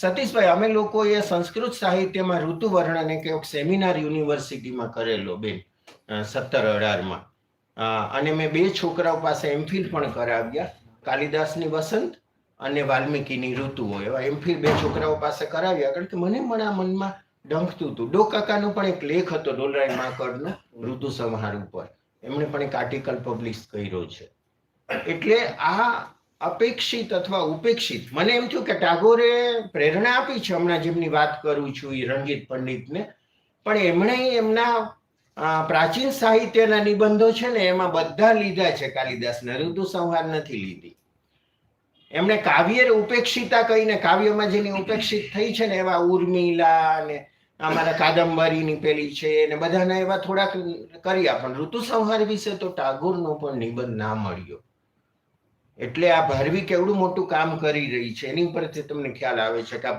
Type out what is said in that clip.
સતીશભાઈ, અમે લોકોએ સંસ્કૃત સાહિત્યમાં ઋતુ વર્ણન એક સેમિનાર યુનિવર્સિટીમાં કરેલો બેન સત્તર અઢારમાં. અને મેં બે છોકરાઓ પાસે એમફિલ પણ કરાવ્યા, કાલિદાસની વસંત અને વાલ્મીકીની ઋતુઓ. એવા એમફિલ બે છોકરાઓ પાસે કરાવ્યા, કારણ કે મને મારા મનમાં ડંખતું હતું. ડો કાકાનો પણ એક લેખ હતો ડોલરાય માકડનો, ઋતુ સંહાર ઉપર. એમણે પણ એક આર્ટિકલ પબ્લિશ કર્યો છે. એટલે આ અપેક્ષિત અથવા ઉપેક્ષિત. મને એમ થયું કે ટાગોરે પ્રેરણા આપી છે. હમણાં જેમની વાત કરું છું એ રંગીત પંડિતને. પણ એમણે એમના પ્રાચીન સાહિત્યના નિબંધો છે ને એમાં બધા લીધા છે કાલિદાસના. ઋતુ સંહાર નથી લીધી. એમણે કાવ્ય ઉપેક્ષિતા કહીને, કાવ્યમાં જેની ઉપેક્ષિત થઈ છે ને એવા ઉર્મિલા ને અમારા કાદંબરીની પેલી છે ને બધાના એવા થોડાક કર્યા પણ ઋતુ સંહાર વિશે તો ટાગોરનો પણ નિબંધ ના મળ્યો. એટલે આ ભારવી કેવડું મોટું કામ કરી રહી છે? એની ઉપરથી તમને ખ્યાલ આવે છે કે